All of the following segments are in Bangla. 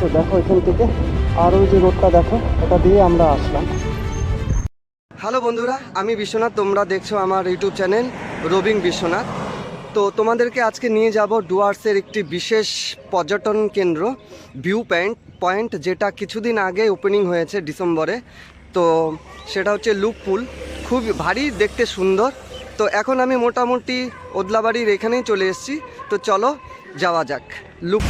তো দেখো এখান থেকে আর ওই যে রোডটা দেখো এটা দিয়ে আমরা আসলাম। হ্যালো বন্ধুরা, আমি বিশ্বনাথ, তোমরা দেখছ আমার ইউটিউব চ্যানেল রবিং বিশ্বনাথ। তো তোমাদেরকে আজকে নিয়ে যাব ডুয়ার্সের একটি বিশেষ পর্যটন কেন্দ্র, ভিউ পয়েন্ট পয়েন্ট যেটা কিছুদিন আগে ওপেনিং হয়েছে ডিসেম্বরে। তো সেটা হচ্ছে লুপ পুল, খুব ভারী, দেখতে সুন্দর। তো এখন আমি মোটামুটি ওদলাবাড়ির এখানেই চলে এসেছি। তো চলো যাওয়া যাক লুপ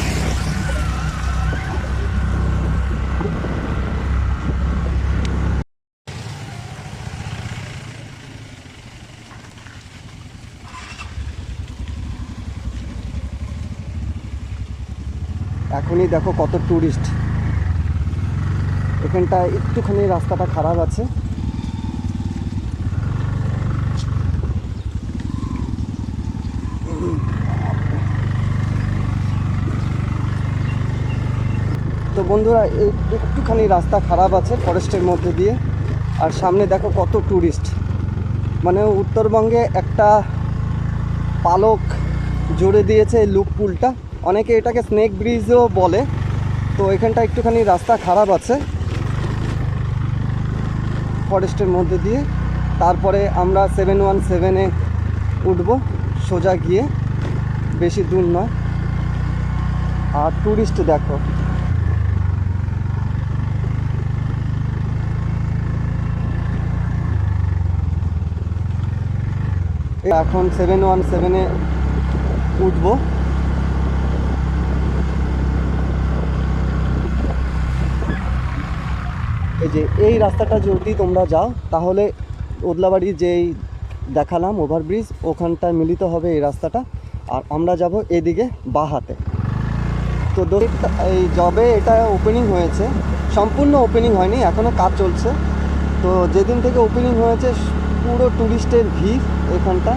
এখনই দেখো কত ট্যুরিস্ট এখানটা একটুখানি রাস্তাটা খারাপ আছে। তো বন্ধুরা একটুখানি রাস্তা খারাপ আছে ফরেস্টের মধ্যে দিয়ে। আর সামনে দেখো কত ট্যুরিস্ট মানে উত্তরবঙ্গে একটা পালক জুড়ে দিয়েছে এই লুপ পুলটা অনেকে এটাকে স্নেক ব্রিজও বলে। তো এখানটা একটুখানি রাস্তা খারাপ আছে। ফরেস্টের মধ্যে দিয়ে। তারপরে আমরা সেভেন ওয়ান সেভেনে উঠবো। সোজা গিয়ে। বেশি দূর নয়। আর ট্যুরিস্ট দেখো। এখন সেভেন ওয়ান সেভেনে উঠবো। এই যে, এই রাস্তাটা যদি তোমরা যাও, তাহলে ওদলাবাড়ি যেই দেখালাম ওভারব্রিজ, ওখানটায় মিলিত হবে এই রাস্তাটা। আর আমরা যাব এদিকে বাহাতে। তো এই জবে এটা ওপেনিং হয়েছে, সম্পূর্ণ ওপেনিং হয়নি এখনও কাজ চলছে। তো যেদিন থেকে ওপেনিং হয়েছে, পুরো ট্যুরিস্টের ভিড় এখানটা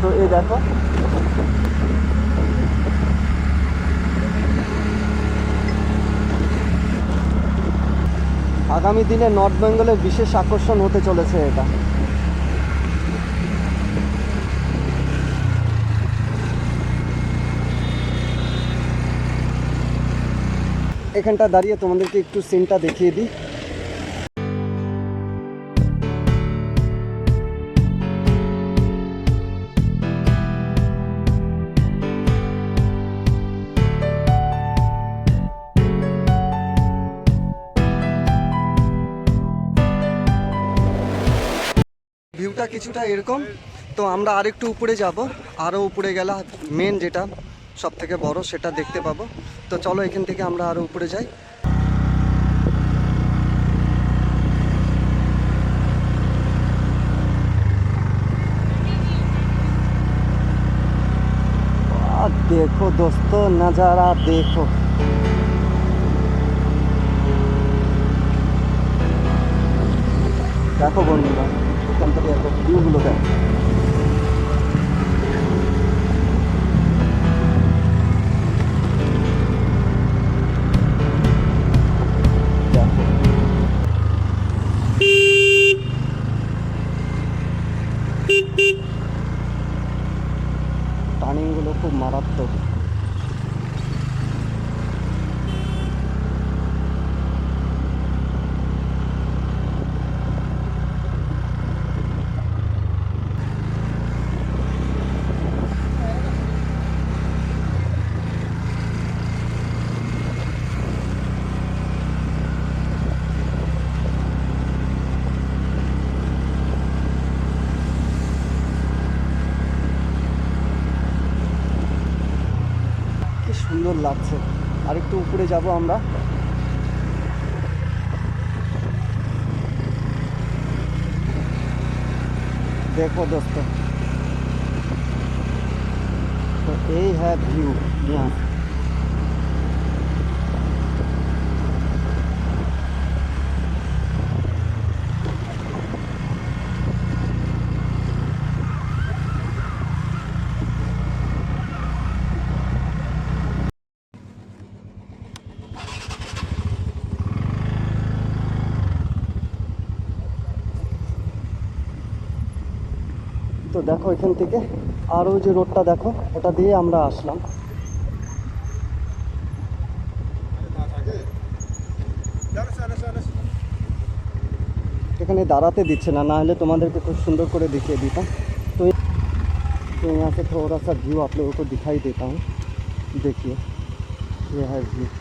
তো এই দেখো আগামী দিনে নর্থ বেঙ্গলের বিশেষ আকর্ষণ হতে চলেছে এটা। এখানটা দাঁড়িয়ে তোমাদেরকে একটু সিনটা দেখিয়ে দিই। ভিউটা কিছুটা এরকম তো আমরা আরেকটু উপরে যাব আরও উপরে গেলে মেন যেটা সব থেকে বড় সেটা দেখতে পাবো তো চলো এখান থেকে আমরা আরও উপরে যাই आ, देखो दोस्तों नज़ारा देखो দেখো বন্ধুরা এখান থেকে দেখো দেখো টার্নিংগুলো খুব মারাত্মক কি সুন্দর লাগছে আর একটু উপরে যাব আমরা देखो दोस्तों तो यही है व्यू यहाँ দেখো এখান থেকে আর ওই যে রোডটা দেখো ওটা দিয়ে আমরা আসলাম এখানে দাঁড়াতে দিচ্ছে না না हले তোমাদেরকে খুব সুন্দর করে দেখিয়ে দিতাম तो तो यहाँ से थोड़ा सा व्यू आप लोगों को दिखाई देता हूँ देखिए ये है व्यू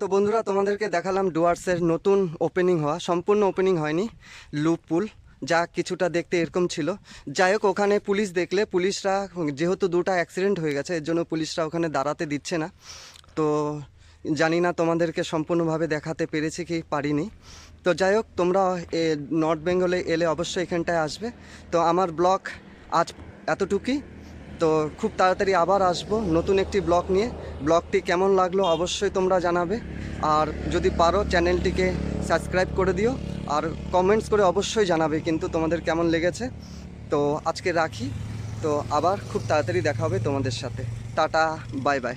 তো বন্ধুরা, তোমাদেরকে দেখালাম ডুয়ার্সের নতুন ওপেনিং হওয়া, সম্পূর্ণ ওপেনিং হয়নি লুপ পুল যা কিছুটা দেখতে এরকম ছিল। যাই হোক, ওখানে পুলিশ দেখলে, পুলিশরা যেহেতু দুটা অ্যাক্সিডেন্ট হয়ে গেছে, এর জন্য পুলিশরা ওখানে দাঁড়াতে দিচ্ছে না। তো জানি না তোমাদেরকে সম্পূর্ণভাবে দেখাতে পেরেছি কি পারিনি। তো যাই হোক, তোমরা নর্থ বেঙ্গলে এলে অবশ্যই এখানটায় আসবে। তো আমার ব্লগ আজ এতটুকুই। তো খুব তাড়াতাড়ি আবার আসব নতুন একটি ব্লগ নিয়ে। ব্লগটি কেমন লাগল অবশ্যই তোমরা জানাবে। আর যদি পারো চ্যানেলটিকে সাবস্ক্রাইব করে দিও। আর কমেন্টস করে অবশ্যই জানাবে কিন্তু তোমাদের কেমন লেগেছে। তো আজকে রাখি। তো আবার খুব তাড়াতাড়ি দেখা হবে তোমাদের সাথে। Tata bye bye